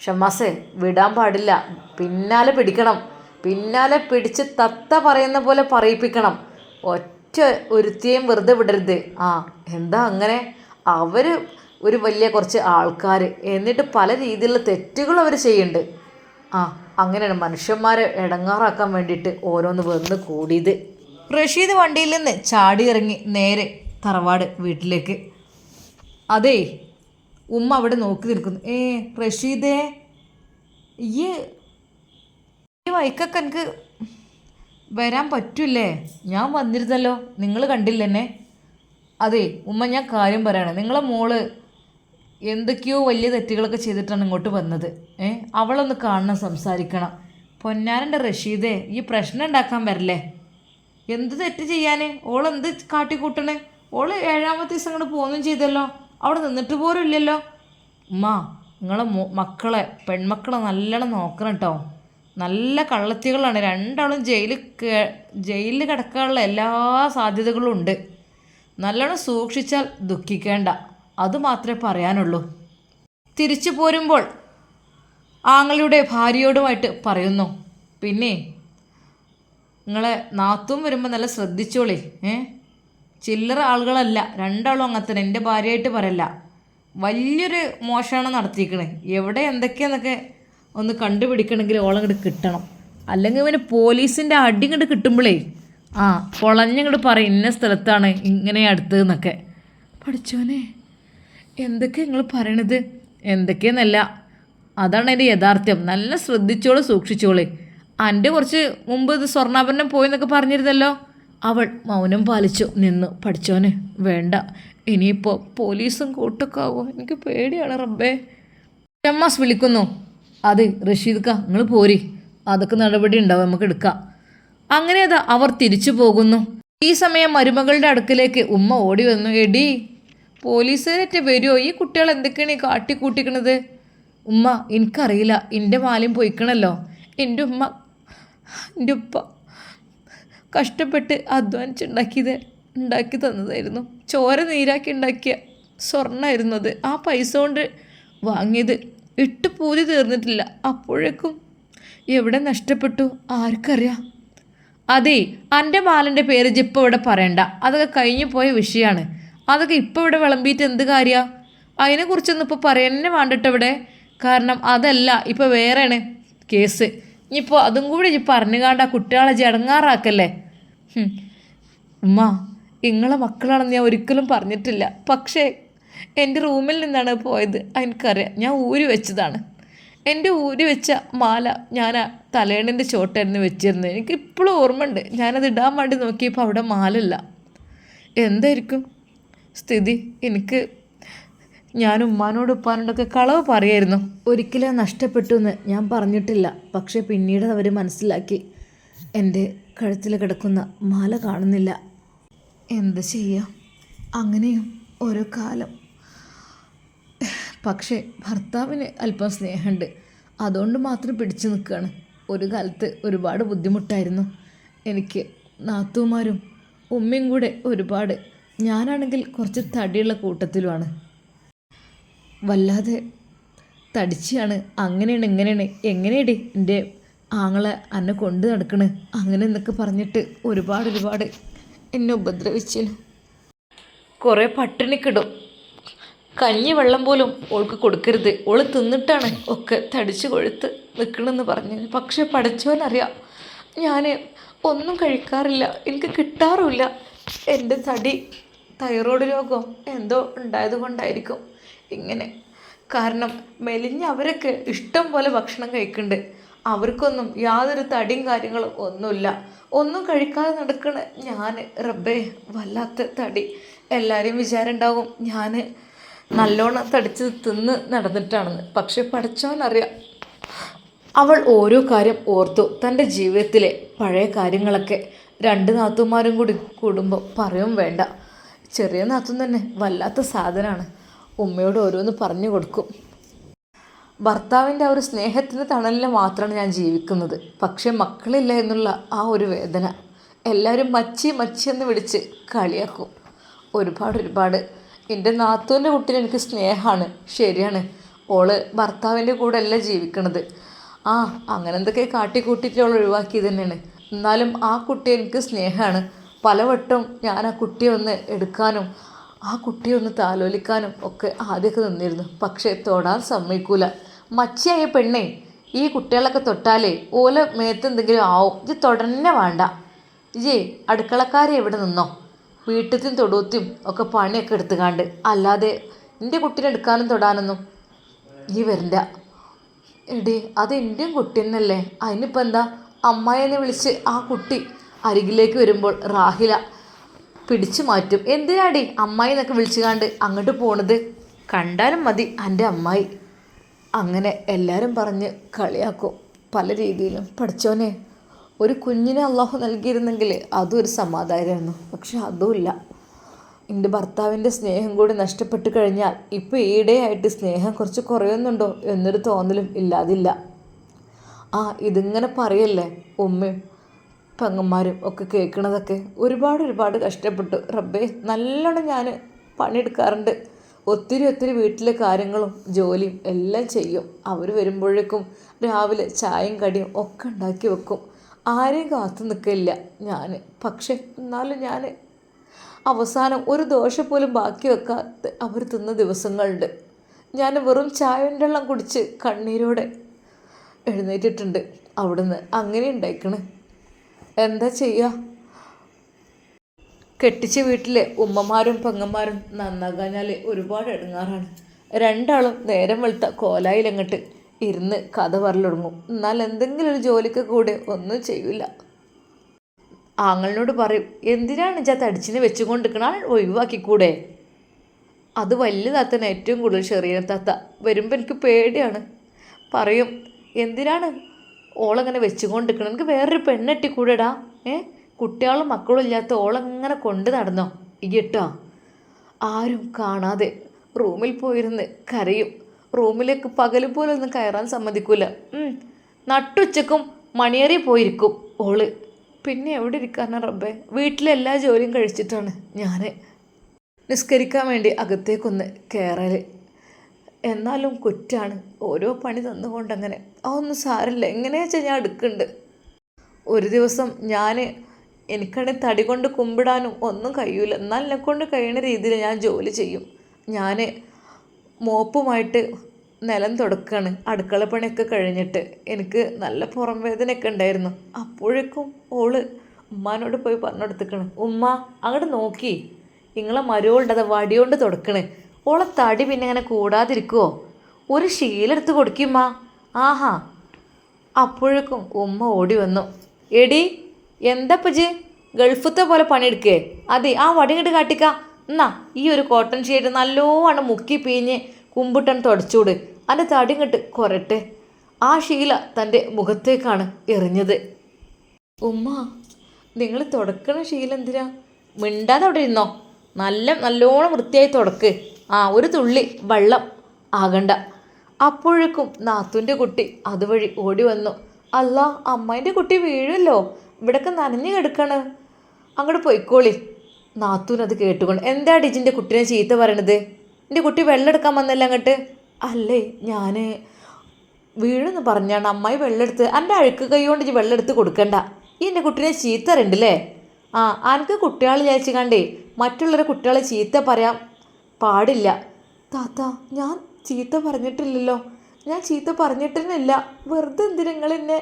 ഷമ്മാസേ വിടാൻ പാടില്ല. പിന്നാലെ പിടിക്കണം. പിന്നാലെ പിടിച്ച് തത്ത പറയുന്ന പോലെ പറയിപ്പിക്കണം. ഒറ്റ ഒരുത്തിയെയും വെറുതെ വിടരുത്. ആ എന്താ അങ്ങനെ? അവർ ഒരു വലിയ കുറച്ച് ആൾക്കാർ എന്നിട്ട് പല രീതിയിലുള്ള തെറ്റുകൾ അവർ ചെയ്യുന്നുണ്ട്. ആ അങ്ങനെയാണ് മനുഷ്യന്മാരെ ഇടങ്ങാറാക്കാൻ വേണ്ടിയിട്ട് ഓരോന്ന് വന്ന് കൂടിയത്. റഷീദ് വണ്ടിയിൽ നിന്ന് ചാടി ഇറങ്ങി നേരെ തറവാട് വീട്ടിലേക്ക്. അതേ ഉമ്മ അവിടെ നോക്കി നിൽക്കുന്നു. ഏ റഷീദേ ഈ വൈക്കൊക്കെ എനിക്ക് വരാൻ പറ്റൂലേ ഞാൻ വന്നിരുന്നല്ലോ. നിങ്ങൾ കണ്ടില്ലെന്നെ. അതെ ഉമ്മ ഞാൻ കാര്യം പറയണം. നിങ്ങളെ മോൾ എന്തൊക്കെയോ വലിയ തെറ്റുകളൊക്കെ ചെയ്തിട്ടാണ് ഇങ്ങോട്ട് വന്നത്. ഏ അവളൊന്ന് കാണണം സംസാരിക്കണം. പൊന്നാരന്റെ റഷീദേ ഈ പ്രശ്നം ഉണ്ടാക്കാൻ വരല്ലേ? എന്ത് തെറ്റ് ചെയ്യാൻ ഓൾ എന്ത് കാട്ടിക്കൂട്ടണേ? ഓൾ ഏഴാമത്തെ ദിവസം അങ്ങോട്ട് പോകുകയും ചെയ്തല്ലോ. അവിടെ നിന്നിട്ട് പോലും ഇല്ലല്ലോ. ഉമ്മ നിങ്ങളെ മക്കളെ പെൺമക്കളെ നല്ലോണം നോക്കണം കേട്ടോ നല്ല കള്ളത്തികളാണ്. രണ്ടാളും ജയിലിൽ ജയിലിൽ കിടക്കാനുള്ള എല്ലാ സാധ്യതകളും ഉണ്ട്. നല്ലോണം സൂക്ഷിച്ചാൽ ദുഃഖിക്കേണ്ട. അത് മാത്രമേ പറയാനുള്ളൂ. തിരിച്ചു പോരുമ്പോൾ ആങ്ങളുടെ ഭാര്യയോടുമായിട്ട് പറയുന്നു. പിന്നെ നിങ്ങളെ നാത്തും വരുമ്പോൾ നല്ല ശ്രദ്ധിച്ചോളേ. ഏ? ചില്ലറ ആളുകളല്ല. രണ്ടാളും അങ്ങനത്തെ എന്റെ ഭാര്യയായിട്ട് പറയല്ല. വലിയൊരു മോശമാണ് നടത്തിയിരിക്കണേ എവിടെ എന്തൊക്കെയാന്നൊക്കെ ഒന്ന് കണ്ടുപിടിക്കണമെങ്കിൽ ഓളങ്ങോട്ട് കിട്ടണം. അല്ലെങ്കിൽ ഇവന് പോലീസിന്റെ അടി ഇങ്ങോട്ട് കിട്ടുമ്പോഴേ ആ പൊളഞ്ഞങ്ങോട്ട് പറയും ഇന്ന സ്ഥലത്താണ് ഇങ്ങനെ അടുത്തതെന്നൊക്കെ പഠിച്ചോനെ എന്തൊക്കെ നിങ്ങൾ പറയണത്? എന്തൊക്കെയെന്നല്ല അതാണ് അതിന്റെ യഥാർത്ഥ്യം. നല്ല ശ്രദ്ധിച്ചോളൂ സൂക്ഷിച്ചോളേ. എന്റെ കുറച്ച് മുമ്പ് ഇത് സ്വർണാഭരണം പോയെന്നൊക്കെ പറഞ്ഞിരുന്നല്ലോ? അവൾ മൗനം പാലിച്ചു. നിന്നു പഠിച്ചോനെ വേണ്ട. ഇനിയിപ്പോൾ പോലീസും കൂട്ടൊക്കെ ആവുമോ എനിക്ക് പേടിയാണ് റബ്ബേ. ഷമ്മാസ് വിളിക്കുന്നു. അത് റഷീദ്ക്ക നിങ്ങൾ പോരി. അതൊക്കെ നടപടി ഉണ്ടാവും നമുക്ക് എടുക്കാം. അങ്ങനെ അത് അവർ തിരിച്ചു പോകുന്നു. ഈ സമയം മരുമകളുടെ അടുക്കിലേക്ക് ഉമ്മ ഓടി വന്നു എടി പോലീസുകാരറ്റ് വരുമോ ഈ കുട്ടികൾ എന്തൊക്കെയാണ് ഈ കാട്ടിക്കൂട്ടിക്കണത്? ഉമ്മ എനിക്കറിയില്ല എന്റെ മാലയും പോയിക്കണല്ലോ. എന്റെ ഉമ്മ എന്റെ ഉപ്പ കഷ്ടപ്പെട്ട് അധ്വാനിച്ചുണ്ടാക്കിയത് ഉണ്ടാക്കി തന്നതായിരുന്നു. ചോര നീരാക്കി ഉണ്ടാക്കിയ സ്വർണമായിരുന്നു അത്. ആ പൈസ കൊണ്ട് വാങ്ങിയത് ഇട്ട് പൂതി തീർന്നിട്ടില്ല. അപ്പോഴേക്കും എവിടെ നഷ്ടപ്പെട്ടു? ആർക്കറിയാം. അതെ എന്റെ മാലന്റെ പേര് ജിപ്പോൾ ഇവിടെ പറയണ്ട. അതൊക്കെ കഴിഞ്ഞു പോയ വിഷയമാണ് അതൊക്കെ ഇപ്പോൾ ഇവിടെ വിളമ്പിയിട്ട് എന്ത് കാര്യമാണ് അതിനെക്കുറിച്ചൊന്നും ഇപ്പോൾ പറയുന്നേ വേണ്ടിട്ട് ഇവിടെ? കാരണം അതല്ല ഇപ്പോൾ വേറെയാണ് കേസ്. ഇനിയിപ്പോൾ അതും കൂടി ഇനി പറഞ്ഞു കാണ്ട കുട്ടികളെ ജടങ്ങാറാക്കല്ലേ ഉമ്മ നിങ്ങളെ മക്കളാണെന്ന് ഞാൻ ഒരിക്കലും പറഞ്ഞിട്ടില്ല. പക്ഷേ എന്റെ റൂമിൽ നിന്നാണ് പോയത്. എനിക്കറിയാം. ഞാൻ ഊരി വെച്ചതാണ്. എന്റെ ഊരി വെച്ച മാല ഞാൻ ആ തലേണിന്റെ ചോട്ടായിരുന്നു വെച്ചിരുന്നത്. എനിക്ക് ഇപ്പോഴും ഓർമ്മയുണ്ട്. ഞാനത് ഇടാൻ വേണ്ടി നോക്കിയപ്പോൾ അവിടെ മാലല്ല എന്തായിരിക്കും സ്ഥിതി? എനിക്ക് ഞാൻ ഉമ്മാനോട് ഉപ്പാനോടൊക്കെ കളവ് പറയായിരുന്നു. ഒരിക്കലും നഷ്ടപ്പെട്ടു എന്ന് ഞാൻ പറഞ്ഞിട്ടില്ല. പക്ഷേ പിന്നീട് അവർ മനസ്സിലാക്കി. എന്റെ കഴുത്തിൽ കിടക്കുന്ന മാല കാണുന്നില്ല. എന്ത് ചെയ്യാം? അങ്ങനെയും ഓരോ കാലം പക്ഷേ ഭർത്താവിന് അല്പം സ്നേഹമുണ്ട്. അതുകൊണ്ട് മാത്രം പിടിച്ചു നിൽക്കുകയാണ്. ഒരു കാലത്ത് ഒരുപാട് ബുദ്ധിമുട്ടായിരുന്നു. എനിക്ക് നാത്തൂമാരും ഉമ്മയും കൂടെ ഒരുപാട്. ഞാനാണെങ്കിൽ കുറച്ച് തടിയുള്ള കൂട്ടത്തിലുമാണ്. വല്ലാതെ തടിച്ചാണ്. അങ്ങനെയാണ് ഇങ്ങനെയാണ്. എങ്ങനെയടി എന്റെ ആങ്ങളെ അന്നെ കൊണ്ടു നടക്കണ്? അങ്ങനെ എന്നൊക്കെ പറഞ്ഞിട്ട് ഒരുപാട് ഒരുപാട് എന്നെ ഉപദ്രവിച്ചു കുറേ പട്ടിണിക്കിടും. കഞ്ഞി വെള്ളം പോലും ഓൾക്ക് കൊടുക്കരുത്. ഓൾ തിന്നിട്ടാണ് ഒക്കെ തടിച്ച് കൊഴുത്ത് നിൽക്കണമെന്ന് പറഞ്ഞു. പക്ഷെ പഠിച്ചവനറിയാം ഞാൻ ഒന്നും കഴിക്കാറില്ല. എനിക്ക് കിട്ടാറുമില്ല. എന്റെ തടി തൈറോയ്ഡ് രോഗം എന്തോ ഉണ്ടായത് കൊണ്ടായിരിക്കും ഇങ്ങനെ. കാരണം മെലിഞ്ഞ അവരൊക്കെ ഇഷ്ടം പോലെ ഭക്ഷണം കഴിക്കുന്നുണ്ട്. അവർക്കൊന്നും യാതൊരു തടിയും കാര്യങ്ങളും ഒന്നുമില്ല. ഒന്നും കഴിക്കാതെ നടക്കണ ഞാൻ റബ്ബേ വല്ലാത്ത തടി. എല്ലാവരെയും വിചാരം ഞാൻ നല്ലോണം തടിച്ച് തിന്ന് നടന്നിട്ടാണെന്ന് പക്ഷെ പഠിച്ചവനറിയാം. അവൾ ഓരോ കാര്യം ഓർത്തു. തന്റെ ജീവിതത്തിലെ പഴയ കാര്യങ്ങളൊക്കെ രണ്ട് നാത്തുമാരും കൂടി കൂടുമ്പോൾ പറയും വേണ്ട. ചെറിയ നാത്തും തന്നെ വല്ലാത്ത സാധനമാണ് ഉമ്മയോട് ഓരോന്ന് പറഞ്ഞു കൊടുക്കും. ഭർത്താവിന്റെ ആ ഒരു സ്നേഹത്തിന്റെ തണലിൽ മാത്രമാണ് ഞാൻ ജീവിക്കുന്നത്. പക്ഷേ മക്കളില്ല എന്നുള്ള ആ ഒരു വേദന എല്ലാവരും മച്ചി മച്ചി എന്ന് വിളിച്ച് കളിയാക്കും. ഒരുപാട് ഒരുപാട് എന്റെ നാത്തൂന്റെ കുട്ടീനെ എനിക്ക് സ്നേഹമാണ് ശരിയാണ്. ഓൾ ഭർത്താവിന്റെ കൂടെ അല്ല ജീവിക്കണത്. ആ അങ്ങനെ എന്തൊക്കെ കാട്ടിക്കൂട്ടിയിട്ട് അവൾ ഒഴിവാക്കിയത് തന്നെയാണ്. എന്നാലും ആ കുട്ടി എനിക്ക് സ്നേഹമാണ് പലവട്ടം ഞാൻ ആ കുട്ടിയെ ഒന്ന് എടുക്കാനും ആ കുട്ടിയെ ഒന്ന് താലോലിക്കാനും ഒക്കെ ആദ്യമൊക്കെ നിന്നിരുന്നു. പക്ഷേ തൊടാൻ സമ്മതിക്കൂല. മച്ചിയായ പെണ്ണേ ഈ കുട്ടികളൊക്കെ തൊട്ടാലേ ഓല മേത്ത് എന്തെങ്കിലും ആവും. ഇത് തൊടന്നെ വേണ്ട. ഇജേ അടുക്കളക്കാരെ എവിടെ നിന്നോ? വീട്ടിലത്തും തൊടുത്തും ഒക്കെ പണിയൊക്കെ എടുത്തുകാണ്ട്. അല്ലാതെ എന്റെ കുട്ടീനെ എടുക്കാനും തൊടാനൊന്നും ഈ വരണ്ട. എടി അത് എന്റെയും കുട്ടി തന്നെയല്ലേ അതിനിപ്പോൾ എന്താ? അമ്മായിന്ന് വിളിച്ച് ആ കുട്ടി അരികിലേക്ക് വരുമ്പോൾ റാഹില പിടിച്ചു മാറ്റും. എന്തിനാടി അമ്മായി എന്നൊക്കെ വിളിച്ചുകാണ്ട് അങ്ങോട്ട് പോണത്? കണ്ടാലും മതി എന്റെ അമ്മായി. അങ്ങനെ എല്ലാവരും പറഞ്ഞ് കളിയാക്കും പല രീതിയിലും. പഠിച്ചോനെ. ഒരു കുഞ്ഞിനെ അള്ളാഹു നൽകിയിരുന്നെങ്കിൽ അതും ഒരു സമാധാനമായിരുന്നു പക്ഷെ അതുമില്ല. എന്റെ ഭർത്താവിന്റെ സ്നേഹം കൂടി നഷ്ടപ്പെട്ട് കഴിഞ്ഞാൽ ഇപ്പോൾ ഈയിടെയായിട്ട് സ്നേഹം കുറച്ച് കുറയുന്നുണ്ടോ എന്നൊരു തോന്നലും ഇല്ലാതില്ല. ആ ഇതിങ്ങനെ പറയല്ലേ ഉമ്മയും പെങ്ങന്മാരും ഒക്കെ കേൾക്കണതൊക്കെ? ഒരുപാട് ഒരുപാട് കഷ്ടപ്പെട്ടു. റബ്ബേ നല്ലോണം ഞാൻ പണിയെടുക്കാറുണ്ട്. ഒത്തിരി ഒത്തിരി വീട്ടിലെ കാര്യങ്ങളും ജോലിയും എല്ലാം ചെയ്യും. അവർ വരുമ്പോഴേക്കും രാവിലെ ചായയും കടിയും ഒക്കെ ഉണ്ടാക്കി വെക്കും. ആരെയും കാത്തു നിൽക്കില്ല ഞാൻ പക്ഷെ എന്നാലും ഞാൻ അവസാനം ഒരു ദോശ പോലും ബാക്കി വെക്കാത്ത അവർ തിന്ന ദിവസങ്ങളുണ്ട്. ഞാൻ വെറും ചായന്റെ വെള്ളം കുടിച്ച് കണ്ണീരോടെ എഴുന്നേറ്റിട്ടുണ്ട്. അവിടുന്ന് അങ്ങനെ ഉണ്ടായിക്കണ്. എന്താ ചെയ്യുക കെട്ടിച്ച വീട്ടിലെ ഉമ്മമാരും പെങ്ങന്മാരും നന്നാകാഞ്ഞാൽ ഒരുപാട് ഇടങ്ങാറാണ് രണ്ടാളും നേരം വെളുത്ത കോലായിലങ്ങട്ട് ഇരുന്ന് കഥ പറലൊടുങ്ങും എന്നാൽ എന്തെങ്കിലും ഒരു ജോലിക്ക് കൂടെ ഒന്നും ചെയ്യില്ല ആങ്ങളിനോട് പറയും എന്തിനാണ് ഇജാ തടിച്ചിനെ വെച്ചുകൊണ്ടിരിക്കണ ഒഴിവാക്കിക്കൂടെ? അത് വലിയ താത്തന് ഏറ്റവും കൂടുതൽ ചെറിയ താത്ത. വരുമ്പോൾ എനിക്ക് പേടിയാണ്. പറയും എന്തിനാണ്? ഓളങ്ങനെ വെച്ചുകൊണ്ടിരിക്കണം എനിക്ക് വേറൊരു പെണ്ണെട്ടി കൂടെടാ ഏ? കുട്ടികളും മക്കളും ഇല്ലാത്ത ഓളങ്ങനെ കൊണ്ട് നടന്നോ? ഇയ്യട്ടോ ആരും കാണാതെ റൂമിൽ പോയിരുന്ന് കരയും. റൂമിലേക്ക് പകൽ പോലൊന്നും കയറാൻ സമ്മതിക്കൂല. നട്ടുച്ചക്കും മണിയേറി പോയിരിക്കും ഓൾ. പിന്നെ എവിടെ ഇരിക്കാനാ റബ്ബേ? വീട്ടിലെല്ലാ ജോലിയും കഴിച്ചിട്ടാണ് ഞാൻ നിസ്കരിക്കാൻ വേണ്ടി അകത്തേക്കൊന്ന് കയറൽ എന്നാലും കുറ്റാണ്. ഓരോ പണി തന്നുകൊണ്ടങ്ങനെ. അതൊന്നും സാരമില്ല എങ്ങനെയാ വെച്ചാൽ ഞാൻ എടുക്കുന്നുണ്ട് ഒരു ദിവസം ഞാൻ എനിക്കാണെങ്കിൽ തടി കൊണ്ട് കുമ്പിടാനും ഒന്നും കഴിയൂല. എന്നാൽ എന്നെ കൊണ്ട് കഴിയുന്ന രീതിയിൽ ഞാൻ ജോലി ചെയ്യും. ഞാൻ മോപ്പുമായിട്ട് നിലം തുടക്കുകയാണ് അടുക്കള പണിയൊക്കെ കഴിഞ്ഞിട്ട് എനിക്ക് നല്ല പുറം വേദനയൊക്കെ ഉണ്ടായിരുന്നു. അപ്പോഴേക്കും ഓൾ ഉമ്മാനോട് പോയി പറഞ്ഞെടുത്തിക്കണ് ഉമ്മ അങ്ങോട്ട് നോക്കി. നിങ്ങളെ മരുവോണ്ടത് വടിയോണ്ട് തുടക്കണ്. ഓളെ തടി പിന്നെ ഇങ്ങനെ കൂടാതിരിക്കുവോ? ഒരു ശീലെടുത്ത് കൊടുക്കുമ്മ ആഹാ. അപ്പോഴേക്കും ഉമ്മ ഓടി വന്നു. എടി എന്താ പജ് ഗൾഫത്തെ പോലെ പണിയെടുക്കേ. അതെ ആ വടി ഇങ്ങോട്ട് കാട്ടിക്ക. എന്നാ ഈ ഒരു കോട്ടൺ ഷീറ്റ് നല്ലോണം മുക്കി പിഴിഞ്ഞ് കുമ്പിട്ടൻ തുടച്ചൂട്. അതിന്റെ തടി ഇങ്ങോട്ട് കുറട്ടെ ആ ശീല തന്റെ മുഖത്തേക്കാണ് എറിഞ്ഞത്. ഉമ്മ നിങ്ങൾ തുടക്കണ ശീല എന്തിനാ? മിണ്ടാതെ അവിടെ ഇരുന്നോ? നല്ല നല്ലോണം വൃത്തിയായി തുടക്ക്. ആ ഒരു തുള്ളി വെള്ളം ആകണ്ട. അപ്പോഴേക്കും നാത്തുന്റെ കുട്ടി അതുവഴി ഓടി വന്നു. അല്ല അമ്മേന്റെ കുട്ടി വീഴുമല്ലോ ഇവിടൊക്കെ നനഞ്ഞു കിടക്കണ്. അങ്ങോട്ട് പോയിക്കോളി. നാത്തൂൻ അത് കേട്ടുകൊണ്ട് എന്താ ഡിജിന്റെ കുട്ടീനെ ചീത്ത പറയണത്? എന്റെ കുട്ടി വെള്ളം എടുക്കാൻ വന്നല്ല അങ്ങോട്ട്? അല്ലേ ഞാൻ വീഴെന്ന് പറഞ്ഞാണ് അമ്മായി വെള്ളം എടുത്ത് എന്റെ അഴുക്ക് കൈ കൊണ്ട് വെള്ളം എടുത്ത് കൊടുക്കണ്ട. ഈ എന്റെ കുട്ടീനെ ചീത്ത അറിയണ്ടല്ലേ ആ അനക്ക് കുട്ടികളെ വിചാരിച്ച് കണ്ടേ മറ്റുള്ളവരെ കുട്ടികളെ ചീത്ത പറയാൻ പാടില്ല. താത്ത ഞാൻ ചീത്ത പറഞ്ഞിട്ടില്ലല്ലോ. ഞാൻ ചീത്ത പറഞ്ഞിട്ടില്ല വെറുതെ എന്തിനാ നിങ്ങൾ എന്നെ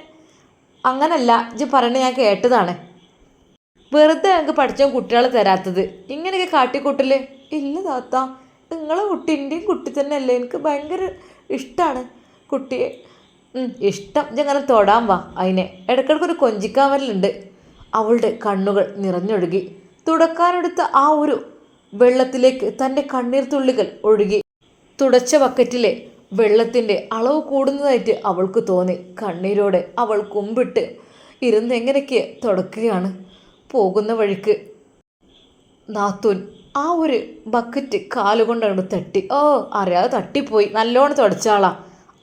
അങ്ങനല്ല ഇജ്ജ് പറഞ്ഞ ഞാൻ കേട്ടതാണ്. വെറുതെ ഞങ്ങൾക്ക് പഠിച്ച കുട്ടികളെ തരാത്തത്. ഇങ്ങനെയൊക്കെ കാട്ടിക്കൂട്ടൽ. ഇല്ല താത്ത നിങ്ങളെ കുട്ടി എന്റെയും കുട്ടി തന്നെയല്ലേ. എനിക്ക് ഭയങ്കര ഇഷ്ടമാണ് കുട്ടിയെ. ഇഷ്ടം. ഇങ്ങനെ തൊടാൻ വാ അതിനെ ഇടയ്ക്കിടയ്ക്ക് ഒരു കൊഞ്ചിക്കാവലുണ്ട് അവളുടെ കണ്ണുകൾ നിറഞ്ഞൊഴുകി. തുടക്കാനെടുത്ത ആ ഒരു വെള്ളത്തിലേക്ക് തന്റെ കണ്ണീർ തുള്ളികൾ ഒഴുകി. തുടച്ച ബക്കറ്റിലെ വെള്ളത്തിന്റെ അളവ് കൂടുന്നതായിട്ട് അവൾക്ക് തോന്നി. കണ്ണീരോടെ അവൾ കുമ്പിട്ട് ഇരുന്ന് എങ്ങനെയൊക്കെ തുടക്കുകയാണ്. പോകുന്ന വഴിക്ക് നാത്തൂൻ ആ ഒരു ബക്കറ്റ് കാലുകൊണ്ട് അങ്ങോട്ട് തട്ടി. ഓ അറിയാതെ തട്ടിപ്പോയി. നല്ലോണം തുടച്ചാളാ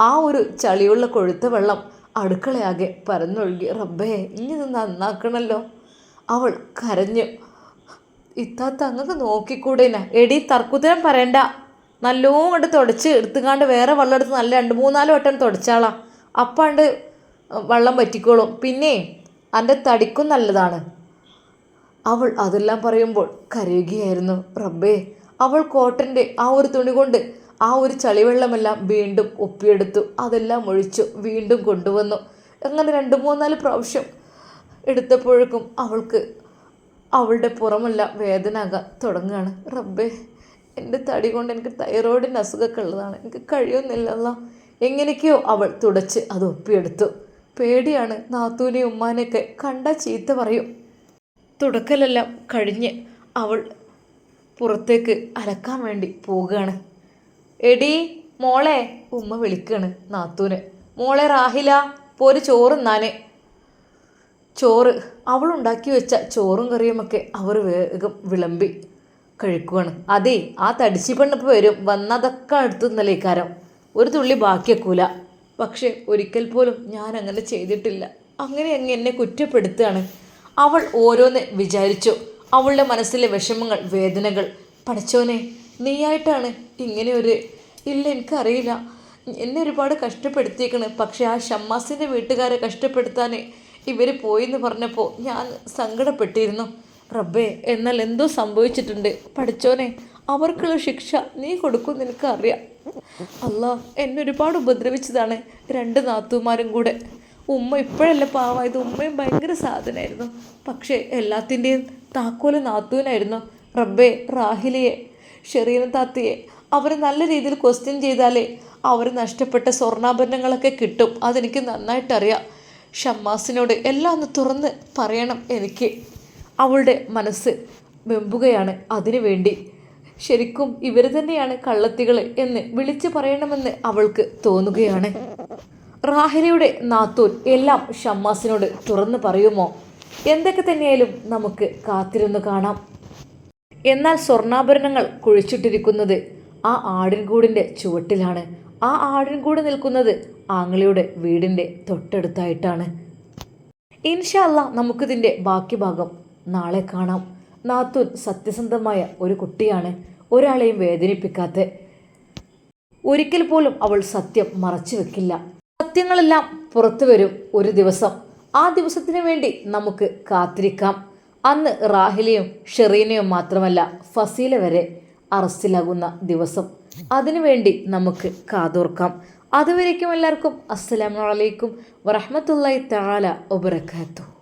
ആ ഒരു ചളിയുള്ള കൊഴുത്ത വെള്ളം അടുക്കളയാകെ പരന്നൊഴുകി. റബ്ബേ ഇനി ഇത് നന്നാക്കണല്ലോ. അവൾ കരഞ്ഞു ഇത്താത്ത അങ്ങക്ക് നോക്കിക്കൂടേന എടി തർക്കുത്തരം പറയണ്ട. നല്ലോണം കണ്ട് തുടച്ച് എടുത്തുകാണ്ട് വേറെ വെള്ളം എടുത്ത് നല്ല രണ്ട് മൂന്നാൽ വട്ടം തുടച്ചാളാ അപ്പാണ്ട് വെള്ളം പറ്റിക്കോളും പിന്നെ എന്റെ തടിക്കും നല്ലതാണ്. അവൾ അതെല്ലാം പറയുമ്പോൾ കരയുകയായിരുന്നു. റബ്ബേ അവൾ കോട്ടന്റെ ആ ഒരു തുണി കൊണ്ട് ആ ഒരു ചളിവെള്ളമെല്ലാം വീണ്ടും ഒപ്പിയെടുത്തു. അതെല്ലാം ഒഴിച്ചു വീണ്ടും കൊണ്ടുവന്നു. അങ്ങനെ രണ്ട് മൂന്നാൽ പ്രാവശ്യം എടുത്തപ്പോഴേക്കും അവൾക്ക് അവളുടെ പുറമെല്ലാം വേദനയാകാൻ തുടങ്ങുകയാണ്. റബ്ബേ എന്റെ തടി കൊണ്ട് എനിക്ക് തൈറോയിഡിന്റെ അസുഖമൊക്കെ ഉള്ളതാണ്. എനിക്ക് കഴിയുന്നില്ലല്ലോ. എങ്ങനെയൊക്കെയോ അവൾ തുടച്ച് അത് ഒപ്പിയെടുത്തു. പേടിയാണ് നാത്തൂനെയും ഉമ്മാനെയൊക്കെ കണ്ട ചീത്ത പറയും. തുടക്കലെല്ലാം കഴിഞ്ഞ് അവൾ പുറത്തേക്ക് അലക്കാൻ വേണ്ടി പോവുകയാണ്. എടി മോളെ ഉമ്മ വിളിക്കാണ് നാത്തൂന്. മോളെ റാഹില പോര് ചോറുന്നാന് ചോറ് അവളുണ്ടാക്കി വെച്ച ചോറും കറിയുമൊക്കെ അവർ വേഗം വിളമ്പി കഴിക്കുകയാണ് അതെ ആ തടിച്ചി പെണ്ണിപ്പോൾ വരും. വന്നതൊക്കെ അടുത്തു നിലയിക്കാരം ഒരു തുള്ളി ബാക്കിയക്കൂല പക്ഷേ ഒരിക്കൽ പോലും ഞാൻ അങ്ങനെ ചെയ്തിട്ടില്ല. അങ്ങനെ അങ്ങ് എന്നെ കുറ്റപ്പെടുത്തുകയാണ്. അവൾ ഓരോന്ന് വിചാരിച്ചു. അവളുടെ മനസ്സിലെ വിഷമങ്ങൾ വേദനകൾ. പഠിച്ചോനെ നീയായിട്ടാണ് ഇങ്ങനെ ഒരു ഇല്ല എനിക്കറിയില്ല. എന്നെ ഒരുപാട് കഷ്ടപ്പെടുത്തിയേക്കണ്. പക്ഷെ ആ ഷമ്മാസിന്റെ വീട്ടുകാരെ കഷ്ടപ്പെടുത്താൻ ഇവർ പോയിന്ന് പറഞ്ഞപ്പോൾ ഞാൻ സങ്കടപ്പെട്ടിരുന്നു. റബ്ബേ എന്നാൽ എന്തോ സംഭവിച്ചിട്ടുണ്ട്. പഠിച്ചോനെ അവർക്കുള്ള ശിക്ഷ നീ കൊടുക്കും നിനക്കറിയാം. അല്ല എന്നെ ഒരുപാട് ഉപദ്രവിച്ചതാണ് രണ്ട് നാത്തുമാരും കൂടെ. ഉമ്മ ഇപ്പോഴല്ല പാവായത്. ഉമ്മയും ഭയങ്കര സാധനമായിരുന്നു പക്ഷേ എല്ലാത്തിന്റെയും താക്കോൽ നാത്തൂനായിരുന്നു. റബ്ബേ റാഹിലയെ ഷെറീന താത്തയെ. അവർ നല്ല രീതിയിൽ ക്വസ്റ്റ്യൻ ചെയ്താലേ അവർ നഷ്ടപ്പെട്ട സ്വർണാഭരണങ്ങളൊക്കെ കിട്ടും. അതെനിക്ക് നന്നായിട്ടറിയാം. ഷമ്മാസിനോട് എല്ലാം ഒന്ന് തുറന്ന് പറയണം എനിക്ക്. അവളുടെ മനസ്സ് വെമ്പുകയാണ് അതിനു വേണ്ടി. ശരിക്കും ഇവർ തന്നെയാണ് കള്ളത്തികൾ എന്ന് വിളിച്ചു പറയണമെന്ന് അവൾക്ക് തോന്നുകയാണ്. റാഹിലയുടെ നാത്തൂൻ എല്ലാം ഷമ്മാസിനോട് തുറന്നു പറയുമോ? എന്തൊക്കെ തന്നെയായാലും നമുക്ക് കാത്തിരുന്നു കാണാം. എന്നാൽ സ്വർണാഭരണങ്ങൾ കുഴിച്ചിട്ടിരിക്കുന്നത് ആ ആടിൻകൂടിന്റെ ചുവട്ടിലാണ്. ആ ആടിൻകൂട് നിൽക്കുന്നത് ആങ്ങളിയുടെ വീടിന്റെ തൊട്ടടുത്തായിട്ടാണ്. ഇൻഷല്ല നമുക്കിതിന്റെ ബാക്കി ഭാഗം നാളെ കാണാം. നാത്തൂൻ സത്യസന്ധമായ ഒരു കുട്ടിയാണ്. ഒരാളെയും വേദനിപ്പിക്കാത്ത. ഒരിക്കൽ പോലും അവൾ സത്യം മറച്ചു വെക്കില്ല. സത്യങ്ങളെല്ലാം പുറത്തു വരും ഒരു ദിവസം. ആ ദിവസത്തിന് വേണ്ടി നമുക്ക് കാത്തിരിക്കാം. അന്ന് റാഹിലയും ഷെറീനയും മാത്രമല്ല ഫസീല വരെ അറസ്റ്റിലാകുന്ന ദിവസം. അതിനുവേണ്ടി നമുക്ക് കാതോർക്കാം. അതുവരേക്കും എല്ലാവർക്കും അസ്സലാമലൈക്കും വറഹമത്തല്ലായി താല വബറകാതുഹു.